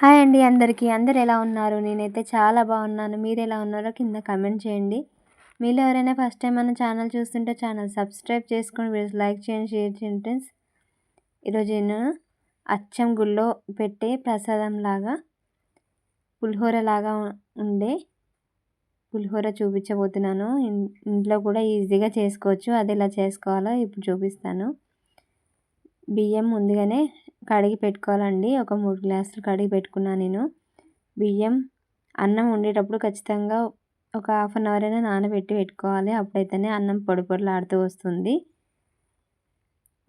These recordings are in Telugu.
హాయ్ అండి అందరికీ. అందరు ఎలా ఉన్నారు? నేనైతే చాలా బాగున్నాను. మీరు ఎలా ఉన్నారో కింద కమెంట్ చేయండి. మీరు ఎవరైనా ఫస్ట్ టైం మన ఛానల్ చూస్తుంటే ఛానల్ సబ్స్క్రైబ్ చేసుకొని వీడియోస్ లైక్ చేయండి షేర్ చేయండి ఫ్రెండ్స్. ఈరోజు నేను అచ్చం గుళ్ళో పెట్టే ప్రసాదం లాగా పులిహోర లాగా ఉండే పులిహోర చూపించబోతున్నాను. ఇంట్లో కూడా ఈజీగా చేసుకోవచ్చు. అది ఎలా చేసుకోవాలో ఇప్పుడు చూపిస్తాను. బియ్యం ముందుగానే కడిగి పెట్టుకోవాలండి. ఒక మూడు గ్లాసులు కడిగి పెట్టుకున్నాను నేను. బియ్యం అన్నం వండేటప్పుడు ఖచ్చితంగా ఒక హాఫ్ అన్ అవర్ అయినా నానబెట్టి పెట్టుకోవాలి. అప్పుడైతేనే అన్నం పొడి పొడిలాడుతూ వస్తుంది.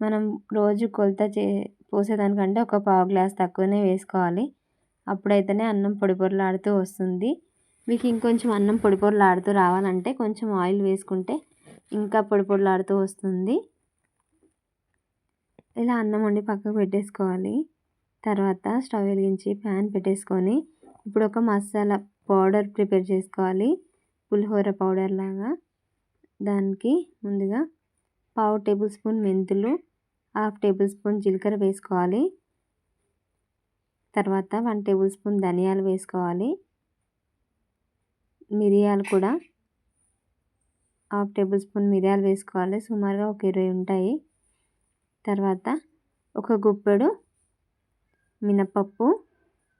మనం రోజు కొలత చే పోసేదానికంటే ఒక పావు గ్లాస్ తక్కువనే వేసుకోవాలి. అప్పుడైతేనే అన్నం పొడి పొడిలాడుతూ వస్తుంది. మీకు ఇంకొంచెం అన్నం పొడి పొడిలాడుతూ రావాలంటే కొంచెం ఆయిల్ వేసుకుంటే ఇంకా పొడి పొడిలాడుతూ వస్తుంది. ఇలా అన్నం వండి పక్కకు పెట్టేసుకోవాలి. తర్వాత స్టవ్ వెలిగించి ప్యాన్ పెట్టేసుకొని ఇప్పుడు ఒక మసాలా పౌడర్ ప్రిపేర్ చేసుకోవాలి. పులిహోర పౌడర్ లాగా. దానికి ముందుగా పావు టేబుల్ స్పూన్ మెంతులు హాఫ్ టేబుల్ స్పూన్ జీలకర్ర వేసుకోవాలి. తర్వాత వన్ టేబుల్ స్పూన్ ధనియాలు వేసుకోవాలి. మిరియాలు కూడా హాఫ్ టేబుల్ స్పూన్ మిరియాలు వేసుకోవాలి. సుమారుగా ఒక ఇరవై ఉంటాయి. తర్వాత ఒక గుప్పెడు మినపప్పు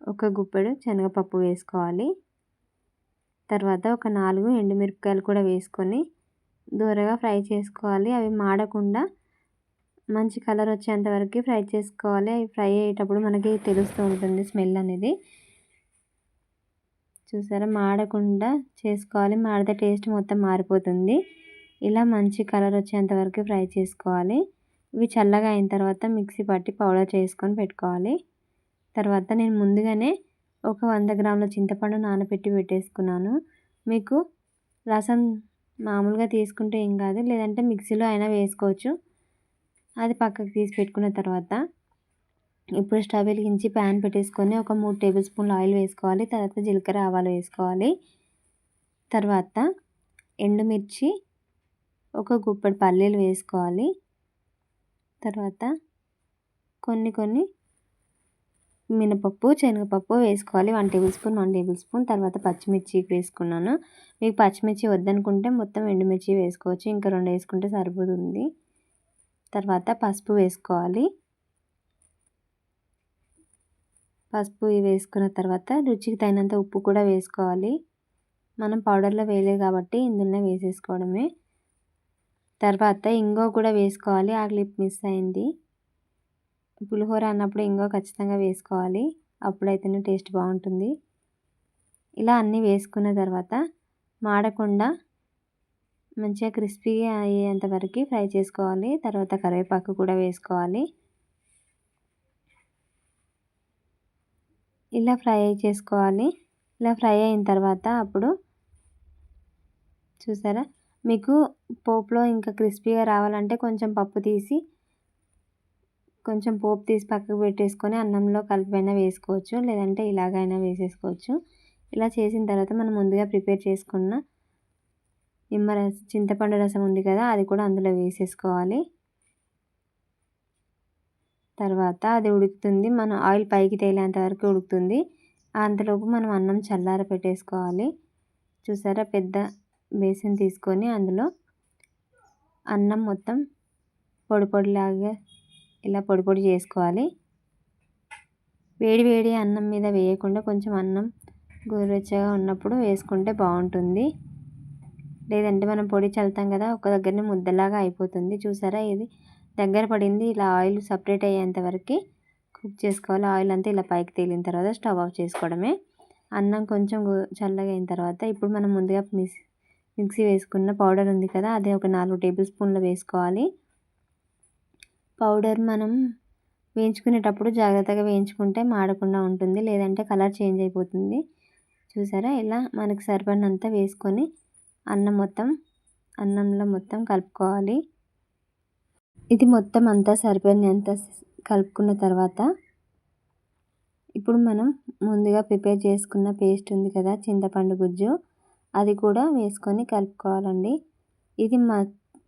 ఒక గుప్పెడు శనగపప్పు వేసుకోవాలి. తర్వాత ఒక నాలుగు ఎండుమిరపకాయలు కూడా వేసుకొని దూరగా ఫ్రై చేసుకోవాలి. అవి మాడకుండా మంచి కలర్ వచ్చేంత వరకు ఫ్రై చేసుకోవాలి. అవి ఫ్రై అయ్యేటప్పుడు మనకి తెలుస్తూ ఉంటుంది స్మెల్ అనేది. చూసారా? మాడకుండా చేసుకోవాలి. మాడితే టేస్ట్ మొత్తం మారిపోతుంది. ఇలా మంచి కలర్ వచ్చేంత వరకు ఫ్రై చేసుకోవాలి. ఇవి చల్లగా అయిన తర్వాత మిక్సీ పట్టి పౌడర్ చేసుకొని పెట్టుకోవాలి. తర్వాత నేను ముందుగానే ఒక వంద గ్రాముల చింతపండు నానబెట్టి పెట్టేసుకున్నాను. మీకు రసం మామూలుగా తీసుకుంటే ఏం కాదు లేదంటే మిక్సీలో అయినా వేసుకోవచ్చు. అది పక్కకు తీసి పెట్టుకున్న తర్వాత ఇప్పుడు స్టవ్ వెలిగించి ప్యాన్ పెట్టేసుకొని ఒక మూడు టేబుల్ స్పూన్లు ఆయిల్ వేసుకోవాలి. తర్వాత జీలకర్ర ఆవాలు వేసుకోవాలి. తర్వాత ఎండుమిర్చి ఒక గుప్పడి పల్లీలు వేసుకోవాలి. తర్వాత కొన్ని కొన్ని మినపప్పు శనగపప్పు వేసుకోవాలి. One table spoon one table spoon. తర్వాత పచ్చిమిర్చి వేసుకున్నాను. మీకు పచ్చిమిర్చి వద్దనుకుంటే మొత్తం ఎండుమిర్చి వేసుకోవచ్చు. ఇంకా రెండు వేసుకుంటే సరిపోతుంది. తర్వాత పసుపు వేసుకోవాలి. పసుపు వేసుకున్న తర్వాత రుచికి తగినంత ఉప్పు కూడా వేసుకోవాలి. మనం పౌడర్లో వేయలేదు కాబట్టి ఇందులో వేసేసుకోవడమే. తర్వాత ఇంగో కూడా వేసుకోవాలి. ఆ క్లిప్ మిస్ అయింది. పులిహోర అన్నప్పుడు ఇంగో ఖచ్చితంగా వేసుకోవాలి. అప్పుడైతేనే టేస్ట్ బాగుంటుంది. ఇలా అన్నీ వేసుకున్న తర్వాత మాడకుండా మంచిగా క్రిస్పీగా అయ్యేంత వరకు ఫ్రై చేసుకోవాలి. తర్వాత కరివేపాకు కూడా వేసుకోవాలి. ఇలా ఫ్రై చేసుకోవాలి. ఇలా ఫ్రై అయిన తర్వాత అప్పుడు చూసారా? మీకు పోపులో ఇంకా క్రిస్పీగా రావాలంటే కొంచెం పప్పు తీసి కొంచెం పోపు తీసి పక్కకు పెట్టేసుకొని అన్నంలో కలిపైనా వేసుకోవచ్చు. లేదంటే ఇలాగైనా వేసేసుకోవచ్చు. ఇలా చేసిన తర్వాత మనం ముందుగా ప్రిపేర్ చేసుకున్న నిమ్మరసం చింతపండు రసం ఉంది కదా అది కూడా అందులో వేసేసుకోవాలి. తర్వాత అది ఉడుకుతుంది. మనం ఆయిల్ పైకి తేలేంత వరకు ఉడుకుతుంది. అంతలోపు మనం అన్నం చల్లార పెట్టేసుకోవాలి చూసారా? పెద్ద బేసిన్ తీసుకొని అందులో అన్నం మొత్తం పొడి పొడిలాగా ఇలా పొడి పొడి చేసుకోవాలి. వేడి వేడి అన్నం మీద వేయకుండా కొంచెం అన్నం గోరువెచ్చగా ఉన్నప్పుడు వేసుకుంటే బాగుంటుంది. లేదంటే మనం పొడి చల్లుతాం కదా ఒక దగ్గరనే ముద్దలాగా అయిపోతుంది. చూసారా? ఇది దగ్గర పడింది. ఇలా ఆయిల్ సపరేట్ అయ్యేంత వరకు కుక్ చేసుకోవాలి. ఆయిల్ అంతా ఇలా పైకి తేలిన తర్వాత స్టవ్ ఆఫ్ చేసుకోవడమే. అన్నం కొంచెం చల్లగా అయిన తర్వాత ఇప్పుడు మనం ముందుగా మిస్ మిక్సీ వేసుకున్న పౌడర్ ఉంది కదా అదే ఒక నాలుగు టేబుల్ స్పూన్లు వేసుకోవాలి. పౌడర్ మనం వేయించుకునేటప్పుడు జాగ్రత్తగా వేయించుకుంటే మాడకుండా ఉంటుంది లేదంటే కలర్ చేంజ్ అయిపోతుంది. చూసారా? ఇలా మనకు సరిపడినంత వేసుకొని అన్నం మొత్తం అన్నంలో మొత్తం కలుపుకోవాలి. ఇది మొత్తం అంతా సరిపడినంత కలుపుకున్న తర్వాత ఇప్పుడు మనం ముందుగా ప్రిపేర్ చేసుకున్న పేస్ట్ ఉంది కదా చింతపండు గుజ్జు. అది కూడా వేసుకొని కలుపుకోవాలండి. ఇది మా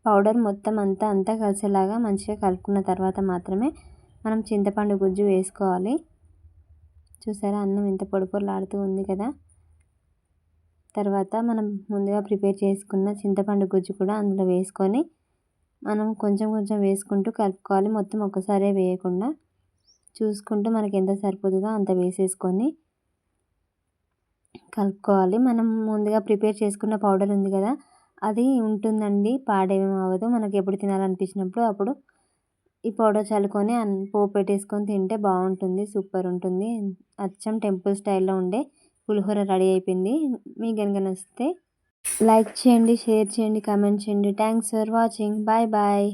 పౌడర్ మొత్తం అంతా అంతా కలిసేలాగా మంచిగా కలుపుకున్న తర్వాత మాత్రమే మనం చింతపండు గుజ్జు వేసుకోవాలి. చూసారా అన్నం ఎంత పొడి పొరలాడుతూ ఉంది కదా. తర్వాత మనం ముందుగా ప్రిపేర్ చేసుకున్న చింతపండు గుజ్జు కూడా అందులో వేసుకొని మనం కొంచెం కొంచెం వేసుకుంటూ కలుపుకోవాలి. మొత్తం ఒక్కసారే వేయకుండా చూసుకుంటూ మనకి ఎంత సరిపోతుందో అంత వేసేసుకొని కలుపుకోవాలి. మనం ముందుగా ప్రిపేర్ చేసుకున్న పౌడర్ ఉంది కదా అది ఉంటుందండి. పాడేమీ అవ్వదు. మనకి ఎప్పుడు తినాలనిపించినప్పుడు అప్పుడు ఈ పౌడర్ చల్లుకొని పోపు పెట్టేసుకొని తింటే బాగుంటుంది. సూపర్ ఉంటుంది. అచ్చం టెంపుల్ స్టైల్లో ఉండే పులిహోర రెడీ అయిపోయింది. మీకు కనుక నచ్చితే లైక్ చేయండి షేర్ చేయండి కామెంట్ చేయండి. Thanks for watching. Bye bye.